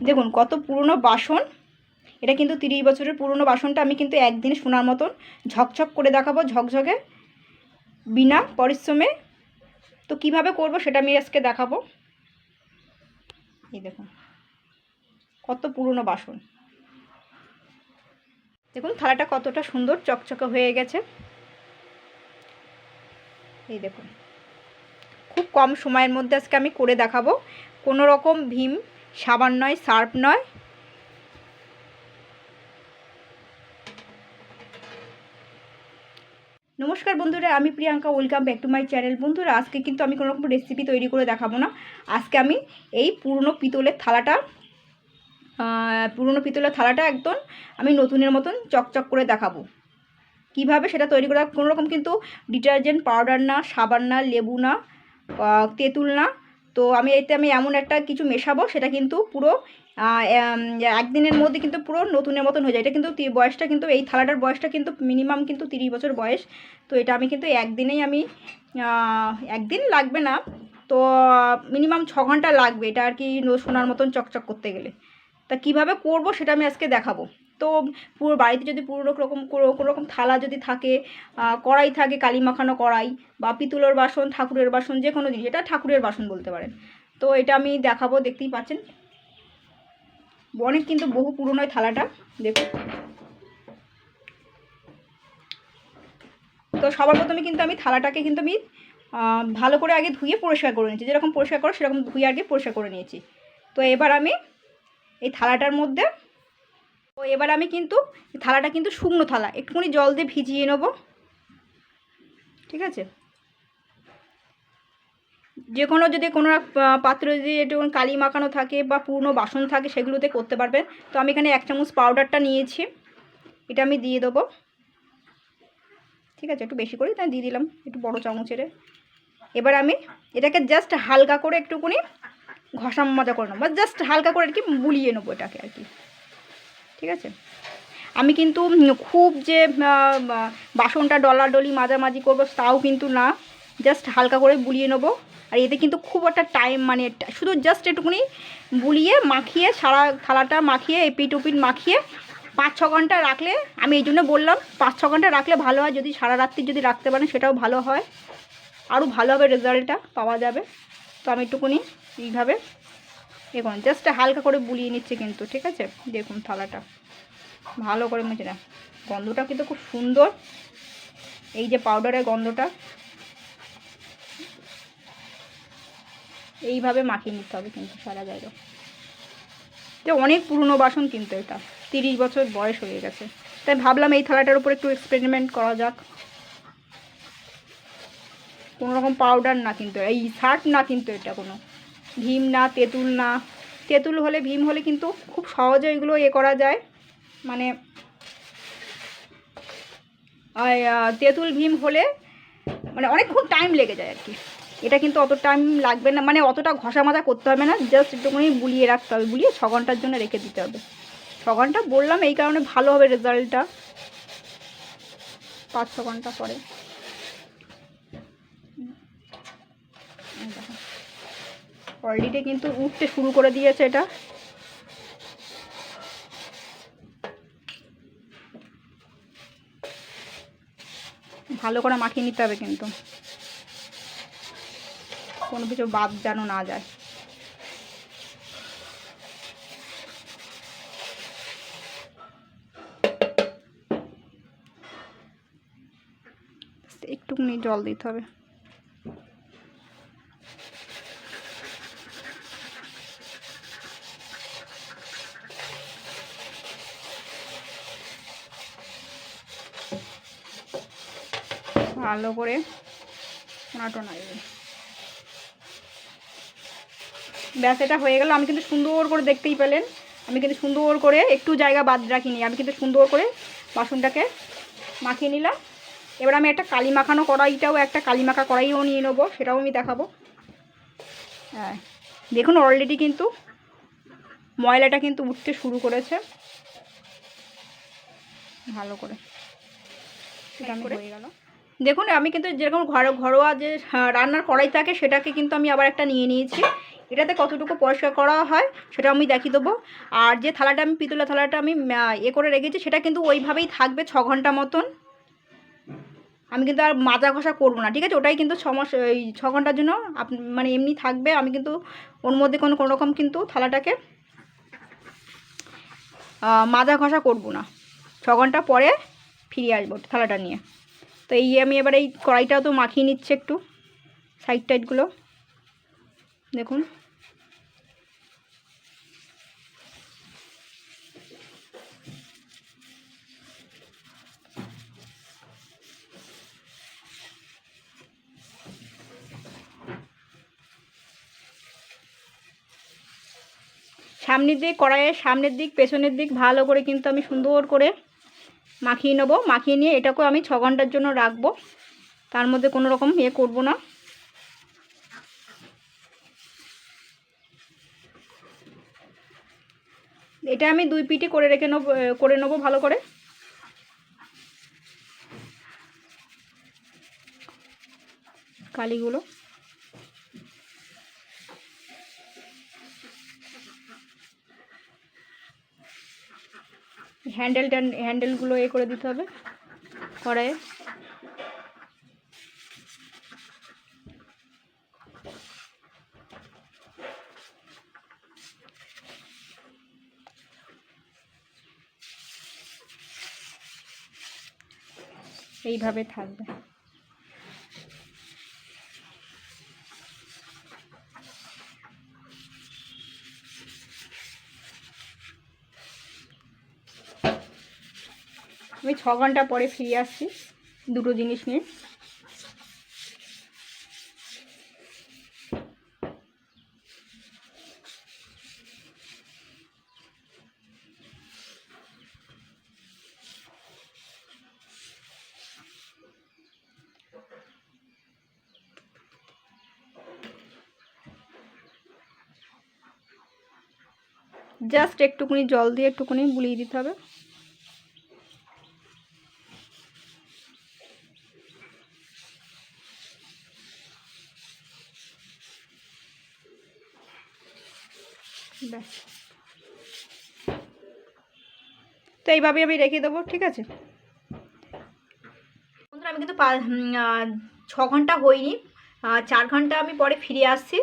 দেখুন, কত পুরনো বাসন। এটা কিন্তু তিরিশ বছরের পুরনো বাসনটা, আমি কিন্তু একদিন সোনার মতন ঝকঝক করে দেখাবো ঝকঝকে, বিনা পরিশ্রমে। তো কীভাবে করব সেটা আমি আজকে দেখাবো। এই দেখুন, কত পুরনো বাসন। দেখুন, থালাটা কতটা সুন্দর চকচকে হয়ে গেছে। এই দেখুন, খুব কম সময়ের মধ্যে আজকে আমি করে দেখাবো। কোনো রকম ভীম সাবান নয়, সার্ফ নয়। নমস্কার বন্ধুরা, আমি Priyanka welcome back to my channel বন্ধুরা, আজকে কিন্তু আমি কোনো রকম রেসিপি তৈরি করে দেখাবো না। আজকে আমি এই পুরনো পিতলের থালাটা পুরনো পিতলের থালাটা একদম আমি নতুনের মতন চকচক করে দেখাবো। কীভাবে সেটা তৈরি করা, কোনো রকম কিন্তু ডিটারজেন্ট পাউডার না, সাবান না, লেবু না তেঁতুল না তো আমি এতে আমি এমন একটা কিছু মেশাবো, সেটা কিন্তু পুরো একদিনের মধ্যে কিন্তু পুরো নতুনের মতন হয়ে যায়। এটা কিন্তু বয়সটা কিন্তু, এই থালাটার বয়সটা কিন্তু মিনিমাম কিন্তু তিরিশ বছর বয়স। তো এটা আমি কিন্তু একদিনেই আমি একদিন লাগবে না, তো মিনিমাম ছ ঘণ্টা লাগবে এটা আর কি সোনার মতন চকচক করতে গেলে। তা কীভাবে করব সেটা আমি আজকে দেখাবো। তো পুরো বাড়িতে যদি পুরো রকম কোনো রকম থালা যদি থাকে কড়াই থাকে কালি মাখানো কড়াই বা পিতলের বাসন, ঠাকুরের বাসন, যে কোনো জিনিস, এটা ঠাকুরের বাসন বলতে পারেন। তো এটা আমি দেখাবো, দেখতেই পাচ্ছেন। অনেক কিন্তু বহু পুরনো থালাটা, দেখুন। তো সবার প্রথমে কিন্তু আমি থালাটাকে কিন্তু আমি ভালো করে আগে ধুয়ে পরিষ্কার করে নিয়েছি। যেরকম পরিষ্কার করো, সেরকম ধুয়ে আগে পরিষ্কার করে নিয়েছি। তো এবার আমি এই থালাটার মধ্যে তো এবার আমি কিন্তু থালাটা কিন্তু শুকনো থালা, একটুখানি জল দিয়ে ভিজিয়ে নেব। ঠিক আছে? যে কোনো যদি কোনো পাত্র যদি একটু কালি মাখানো থাকে বা পুরনো বাসন থাকে সেগুলোতে করতে পারবেন। তো আমি এখানে এক চামচ পাউডারটা নিয়েছি, এটা আমি দিয়ে দেবো। ঠিক আছে? একটু বেশি করে তাই দিয়ে দিলাম, একটু বড় চামচের। এবার আমি এটাকে জাস্ট হালকা করে একটুখানি ঘষা মজা করে নেব জাস্ট হালকা করে আর কি বুলিয়ে নেব এটাকে আর কি। ঠিক আছে? আমি কিন্তু খুব যে বাসনটা ডলাডলি মাঝামাঝি করব তাও কিন্তু না। জাস্ট হালকা করে বুলিয়ে নেব। আর এতে কিন্তু খুব একটা টাইম মানে শুধু জাস্ট একটুখানি বুলিয়ে মাখিয়ে সারা থালাটা মাখিয়ে এপিট উপিট মাখিয়ে পাঁচ ছ ঘণ্টা রাখলে, আমি এই জন্য বললাম, পাঁচ ছ ঘণ্টা রাখলে ভালো হয়। যদি সারা রাত্রি যদি রাখতে পারেন সেটাও ভালো হয়। আরও ভালো হবে রেজাল্টটা পাওয়া যাবে। তো আমি একটুখানি এইভাবে দেখুন জাস্ট হালকা করে বুলিয়ে নিচ্ছে কিন্তু, ঠিক আছে? দেখুন থালাটা। ভালো করে মুছে না গন্ধটা কিন্তু খুব সুন্দর। এই যে পাউডারের গন্ধটা। এইভাবে মাখিয়ে নিতে হবে কিন্তু সারা জায়গা যে অনেক পুরনো বাসন কিন্তু এটা। তিরিশ বছর বয়স হয়ে গেছে। তাই ভাবলাম এই থালাটার উপর একটু এক্সপেরিমেন্ট করা যাক। কোনো রকম পাউডার না কিন্তু, এই সার্ফ না কিন্তু এটা কোনো। ভীম না, তেঁতুল না। তেঁতুল হলে, ভীম হলে কিন্তু খুব সহজে এগুলো এ করা যায়। মানে তেঁতুল, ভীম হলে মানে অনেকক্ষণ টাইম লেগে যায় আর কি। এটা কিন্তু অত টাইম লাগবে না মানে অতটা ঘষা মাজা করতে হবে না জাস্ট একটুখানি বুলিয়ে রাখতে হবে, বুলিয়ে ছ ঘণ্টার জন্য রেখে দিতে হবে। ছ ঘণ্টা বললাম, এই কারণে ভালো হবে রেজাল্টটা পাঁচ, ছ ঘণ্টা পরে। অলরেডি কিন্তু উঠতে শুরু করে দিয়েছে এটা। ভালো করে মাখিয়ে নিতে হবে কিন্তু। কোনো কিছু বাদ যেন না যায়। একটুকুনি জল দিতে হবে। ভালো করে টোনা দেবে ব্যাস এটা হয়ে গেল। আমি কিন্তু সুন্দর করে দেখতেই পেলেন। আমি কিন্তু সুন্দর করে একটু জায়গা বাদ রাখিনি। আমি কিন্তু সুন্দর করে বাসনটাকে মাখিয়ে নিলাম। এবার আমি একটা কালি মাখানো কড়াইটাও একটা কালি মাখা কড়াইও নিয়ে নেব। সেটাও আমি দেখাবো। হ্যাঁ দেখুন অলরেডি কিন্তু ময়লাটা কিন্তু উঠতে শুরু করেছে। ভালো করে। সেটা আমি হয়ে গেল। দেখুন, আমি কিন্তু যেরকম ঘর, ঘরোয়া যে রান্নার কড়াই থাকে, সেটাকে কিন্তু আমি আবার একটা নিয়ে নিয়েছি। এটাতে কতটুকু পরিষ্কার করা হয় সেটা আমি দেখিয়ে দেবো। আর যে থালাটা আমি, পিতলের থালাটা আমি এ করে রেখেছি, সেটা কিন্তু ওইভাবেই থাকবে ছ ঘণ্টা মতন। আমি কিন্তু আর মাজা ঘষা করব না, ঠিক আছে? ওটাই কিন্তু মাস এই ছ ঘণ্টার জন্য মানে এমনি থাকবে। আমি কিন্তু ওর মধ্যে কোনো কোনো রকম কিন্তু থালাটাকে মাজা ঘষা করব না। ছ ঘণ্টা পরে ফিরে আসব থালাটা নিয়ে। তো এই আমি এবার এই কড়াইটাও তো মাখিয়ে নিচ্ছে একটু সাইড টাইডগুলো দেখুন। সামনের দিক, কড়াইয়ের সামনের দিক, পেছনের দিক ভালো করে কিন্তু আমি সুন্দর করে মাখিয়ে নেব। মাখিয়ে নিয়ে এটাকেও আমি ছ ঘণ্টার জন্য রাখব। তার মধ্যে কোনো রকম ইয়ে করব না। এটা আমি দুই পিঠে করে রেখে নেব করে নেব ভালো করে। কালিগুলো। হ্যান্ডেল হ্যান্ডেলগুলো এ করে দিতে হবে কড়াইয়ে। এইভাবে থাকবে। ঘণ্টা পরে ফিরে আসছি দুটো জিনিস নিয়ে। জাস্ট একটুকুনি জল দিয়ে একটুকুনি বুলিয়ে দিতে হবে ব্যাস তো এইভাবে আমি রেখে দেবো ঠিক আছে? বন্ধুরা আমি কিন্তু ছ ঘণ্টা আহ, চার ঘণ্টা আমি পরে ফিরে আসছি।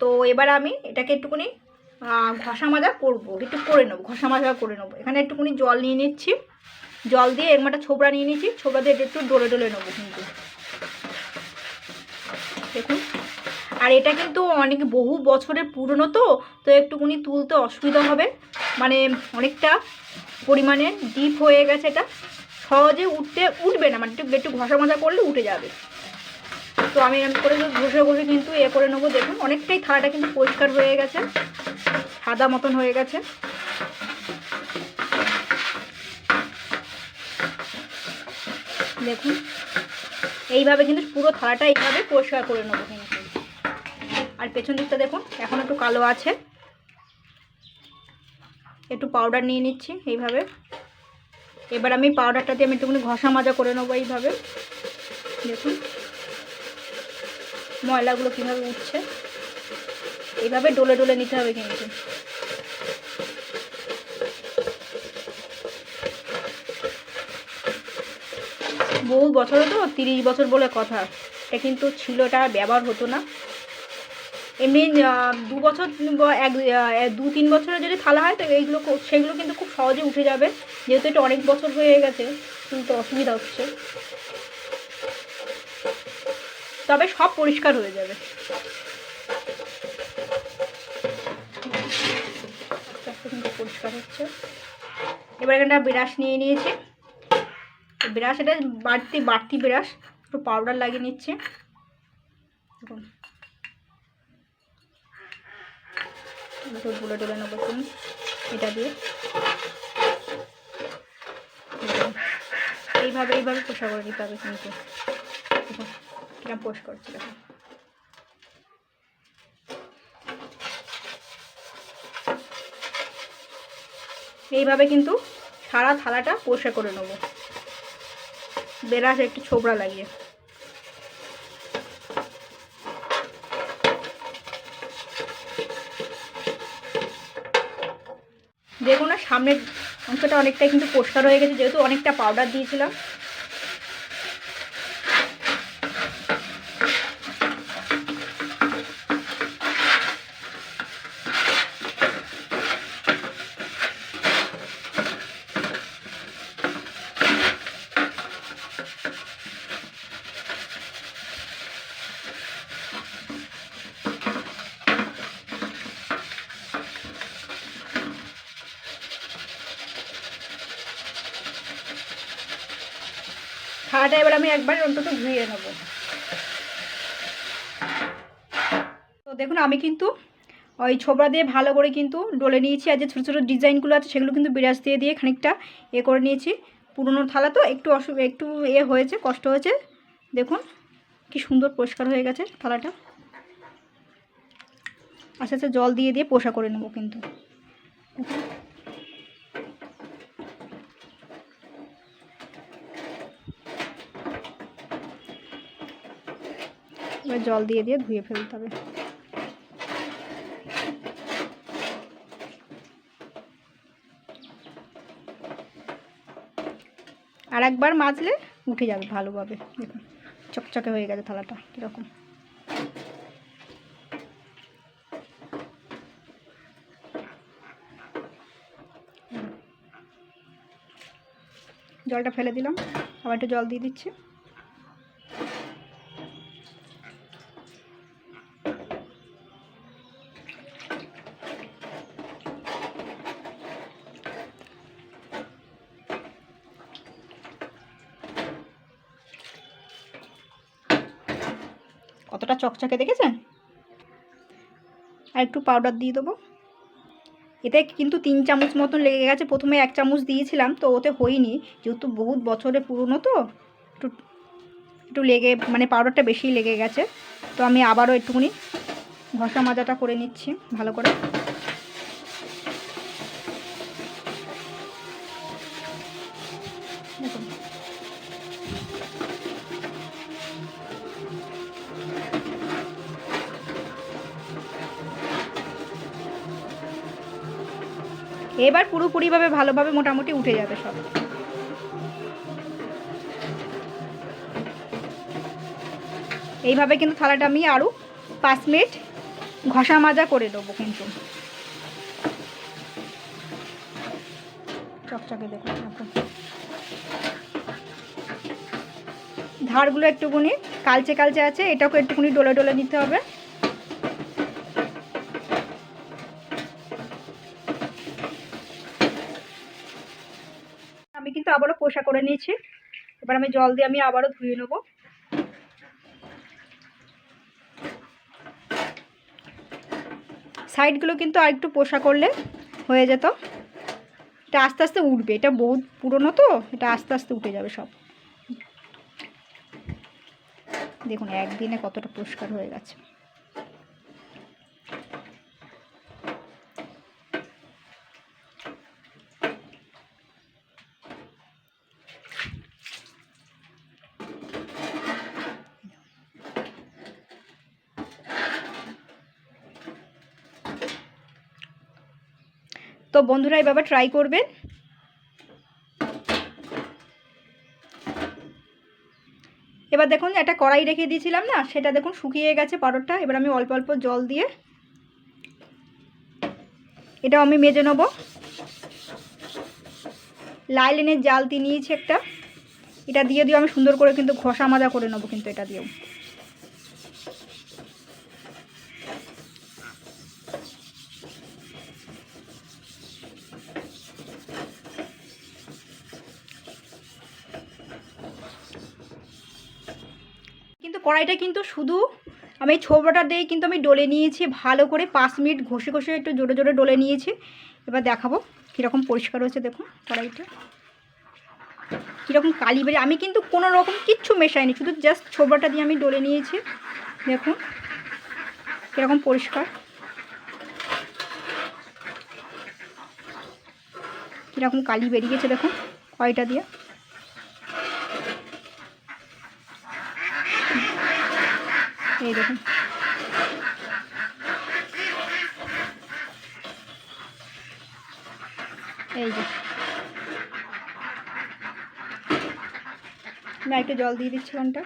তো এবার আমি এটাকে একটুকুনি ঘষা মাজা করব। একটু করে নেব ঘষা মাজা করে নেব। এখানে একটুকুনি জল নিয়ে নিচ্ছি। জল দিয়ে একটা ছোবড়া নিয়ে নিচ্ছি। ছোবড়া দিয়ে একটু ডলে ডলে নেব কিন্তু। দেখুন। আর এটা কিন্তু অনেক বহু বছরের পুরনো তো তো একটুকুনি তুলতে অসুবিধা হবে। মানে অনেকটা পরিমাণে ডিপ হয়ে গেছে এটা। সহজে উঠতে, উঠবে না মানে একটু একটু ঘষা মাজা করলে উঠে যাবে। তো আমি এরকম করে ঘষে ঘষে কিন্তু এ করে নেব। দেখুন, অনেকটাই থালাটা কিন্তু পরিষ্কার হয়ে গেছে, সাদা মতন হয়ে গেছে। দেখুন, এইভাবে কিন্তু পুরো থালাটা এইভাবে পরিষ্কার করে নেব। কিন্তু আর পেছন দিকটা দেখুন, এখন একটু কালো আছে। একটু পাউডার নিয়ে নিচ্ছি এইভাবে। এবার আমি পাউডারটা দিয়ে আমি একটুখানি ঘষা মাজা করে নেব এইভাবে। দেখুন, ময়লাগুলো কীভাবে উঠছে। এইভাবে ডলে ডলে নিতে হবে কিন্তু। বহু বছরে তো, তিরিশ বছর বলে কথা। এটা কিন্তু ছিল, এটা ব্যবহার হতো না। এমনি আহ, দু বছর বা এক দু তিন বছরের যদি থালা হয় তো এইগুলো সেগুলো কিন্তু খুব সহজে উঠে যাবে। যেহেতু এটা অনেক বছর হয়ে গেছে কিন্তু অসুবিধা হচ্ছে। তবে সব পরিষ্কার হয়ে যাবে। পরিষ্কার হচ্ছে। এবার এখানটা ব্রাশ নিয়ে নিয়েছি। ব্রাশ এটা বাড়তি বাড়তি ব্রাশ। একটু পাউডার লাগিয়ে নিচ্ছে। দেখুন। একটু গুলে নেব একটু এটা দিয়ে। এইভাবে এইভাবে পোষা করে দিতে হবে কিন্তু। কিরম পোষ করছি দেখুন এইভাবে কিন্তু সারা থালাটা পোষা করে নেব। বেরাস একটু ছোবড়া লাগিয়ে দেখুন না সামনের অংশটা অনেকটাই কিন্তু পরিষ্কার হয়ে গেছে যেহেতু অনেকটা পাউডার দিয়েছিলাম। থালাটা এবার আমি একবার অন্তত ধুয়ে নেব। তো দেখুন, আমি কিন্তু ওই ছোবড়া দিয়ে ভালো করে কিন্তু ডলে নিয়েছি, আর যে ছোটো ছোটো ডিজাইনগুলো আছে, সেগুলো কিন্তু বিরাজ দিয়ে দিয়ে খানিকটা এ করে নিয়েছি। পুরোনো থালা তো একটু অসু একটু এ হয়েছে, কষ্ট হয়েছে। দেখুন, কি সুন্দর পরিষ্কার হয়ে গেছে থালাটা। আস্তে আস্তে জল দিয়ে দিয়ে পোষা করে নেব কিন্তু। এবার জল দিয়ে দিয়ে ধুয়ে ফেলতে হবে। আর একবার মাজলে উঠে যাবে ভালোভাবে। দেখুন, চকচকে হয়ে গেছে থালাটা, কীরকম। জলটা ফেলে দিলাম, আবার একটু জল দিয়ে দিচ্ছি। কতটা চকচকে দেখেছেন? আর একটু পাউডার দিয়ে দেবো। এতে কিন্তু তিন চামচ মতন লেগে গেছে। প্রথমে এক চামচ দিয়েছিলাম, তো ওতে হয়নি। যেহেতু বহুত বছরে পুরনো তো, একটু একটু লেগে মানে পাউডারটা বেশি লেগে গেছে। তো আমি আবারও একটুখানি ঘষা মাজাটা করে নিচ্ছি ভালো করে। এবার পুরোপুরিভাবে ভালোভাবে মোটামুটি উঠে যাবে সব। এইভাবে কিন্তু থালাটা আমি আরও পাঁচ মিনিট ঘষা মাজা করে দেবো কিন্তু। চকচকে দেখুন ধারগুলো একটুখানি কালচে কালচে আছে এটাকে একটুখানি ডলে ডলে নিতে হবে। আমি কিন্তু আবারও পোষা করে নিয়েছি। এবার আমি জল দিয়ে আমি আবারও ধুয়ে নেব। সাইডগুলো কিন্তু আর একটু পোষা করলে হয়ে যেত। এটা আস্তে আস্তে উঠবে। এটা বহুত পুরনো তো, এটা আস্তে আস্তে উঠে যাবে সব। দেখুন, একদিনে কতটা পরিষ্কার হয়ে গেছে। তো বন্ধুরা এইভাবে ট্রাই করবেন। এবার দেখুন, একটা কড়াই রেখে দিয়েছিলাম না, সেটা দেখুন শুকিয়ে গেছে পাউডারটা এবার আমি অল্প অল্প জল দিয়ে এটা আমি মেজে নেব। লাইলেনের জাল দিয়ে নিয়েছি একটা। এটা দিয়ে দিয়ে আমি সুন্দর করে কিন্তু ঘষা মাজা করে নেব কিন্তু এটা দিয়েও। কড়াইটা কিন্তু শুধু আমি ছোবড়াটা দিয়ে কিন্তু আমি ডলে নিয়েছি, ভালো করে পাঁচ মিনিট ঘষে ঘষে একটু জোরে জোরে ডলে নিয়েছি। এবার দেখাবো কীরকম পরিষ্কার হয়েছে, দেখুন কড়াইটা। কীরকম কালি বেড়ে আমি কিন্তু কোনো রকম কিচ্ছু মেশাইনি, শুধু জাস্ট ছোবড়াটা দিয়ে আমি ডলে নিয়েছি। দেখুন কীরকম পরিষ্কার। কীরকম কালি বেরিয়েছে, দেখুন কড়াইটা দিয়ে। এই দেখুন। এই যে। না, একটু জল দিয়ে দিচ্ছি ঘণ্টা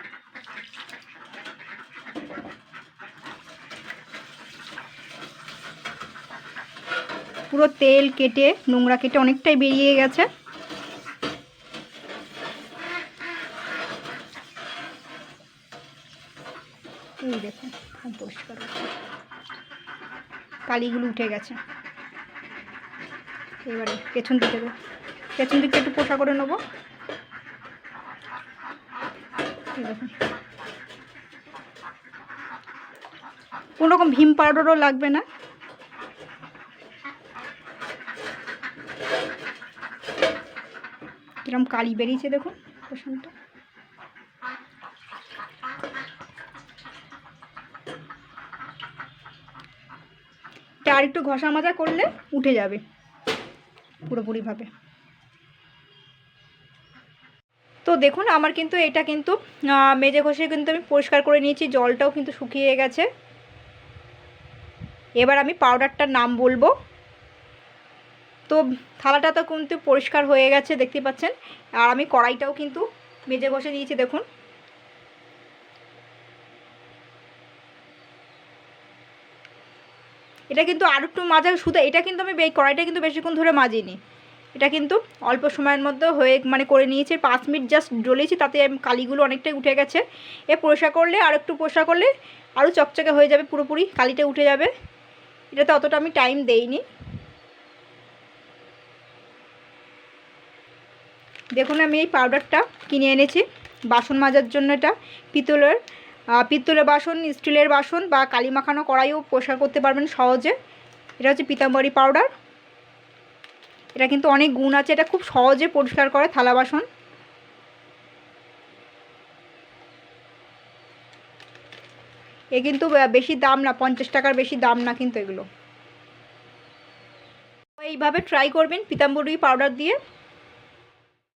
পুরো তেল কেটে, নোংরা কেটে অনেকটাই বেরিয়ে গেছে এই দেখুন খুব পরিষ্কার হচ্ছে। কালিগুলো উঠে গেছে। এবারে পেছন দিকে পেছন দিকটা একটু পোষা করে নেব। কোনো রকম ভীম পাউডারও লাগবে না। কিরম কালি বেরিয়েছে দেখুন পেছনটা আর একটু ঘষা মাজা করলে উঠে যাবে, পুরোপুরিভাবে। তো দেখুন, আমার কিন্তু এটা কিন্তু মেজে ঘষে কিন্তু আমি পরিষ্কার করে নিয়েছি, জলটাও কিন্তু শুকিয়ে গেছে। এবার আমি পাউডারটার নাম বলব। তো থালাটা তো কিন্তু পরিষ্কার হয়ে গেছে, দেখতে পাচ্ছেন। আর আমি কড়াইটাও কিন্তু মেজে ঘষে নিয়েছি, দেখুন। এটা কিন্তু আর একটু মাজা শুধু এটা কিন্তু আমি কড়াইটা কিন্তু বেশিক্ষণ ধরে মাজিনি। এটা কিন্তু অল্প সময়ের মধ্যে হয়ে মানে করে নিয়েছি, পাঁচ মিনিট জাস্ট ডলেছি তাতে কালিগুলো অনেকটাই উঠে গেছে। এ পোষা করলে, আর একটু পোষা করলে আরও চকচকে হয়ে যাবে, পুরোপুরি কালিটা উঠে যাবে। এটাতে অতটা আমি টাইম দেইনি। দেখুন আমি এই পাউডারটা কিনে এনেছি, বাসন মাজার জন্য এটা, পিতলের। আহ, পিতলের বাসন স্টিলের বাসন বা কালি মাখানো কড়াইও পরিষ্কার করতে পারবেন সহজে। এটা হচ্ছে পিতাম্বরী পাউডার। এটা কিন্তু অনেক গুণ আছে এটা খুব সহজে পরিষ্কার করে থালা বাসন। এ কিন্তু বেশি দাম না পঞ্চাশ টাকার বেশি দাম না কিন্তু এগুলো। এইভাবে ট্রাই করবেন পিতাম্বরী পাউডার দিয়ে।